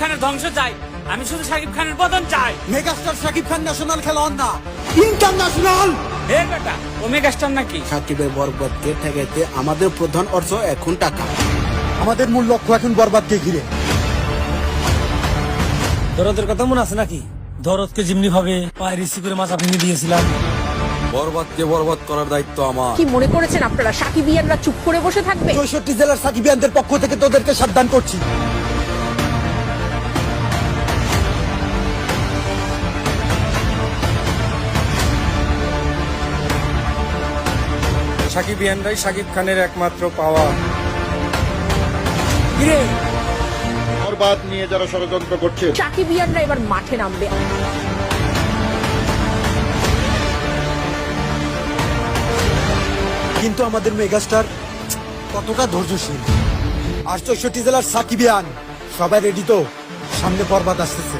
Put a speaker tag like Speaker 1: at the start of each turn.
Speaker 1: খানের ধ্বংস চাই। আমি শুধু সাকিব খানের পতন চাই।
Speaker 2: মেগাস্টার শাকিব খান ন্যাশনাল খেলোয়াড় না ইন্টারন্যাশনাল
Speaker 1: হে বেটা ও মেগাস্টার নাকি?
Speaker 2: সাকিবের বরবাদকে ঠেকাইতে আমাদের প্রধান অর্থ এখন টাকা। আমাদের মূল লক্ষ্য এখন বরবাদকে ঘিরে।
Speaker 3: দরদের কথা মনে আছে নাকি? দরদকে যেমনি ভাবে পায়ে রিসি করে মাথা ভেঙে দিয়েছিলাম।
Speaker 4: বরবাদকে বরবাদ করার দায়িত্ব আমার।
Speaker 5: কি মনে করেছেন আপনারা? সাকিবিয়ানরা চুপ করে বসে থাকবে?
Speaker 2: চৌষট্টি জেলার সাকিবিয়ানদের পক্ষ থেকে তোদেরকে সাবধান করছি।
Speaker 4: সাকিব ইয়ানরাই সাকিব খানের একমাত্র পাওয়া।
Speaker 6: বরবাদ নিয়ে যারা ষড়যন্ত্র করছে।
Speaker 5: সাকিবিয়ানরা এবার মাঠে নামবে।
Speaker 2: কিন্তু আমাদের মেগাস্টার কতটা ধৈর্যশীল। আর চৌষট্টি জেলার সাকিবিয়ান সবাই রেডি তো? সামনে বরবাদ আসতেছে।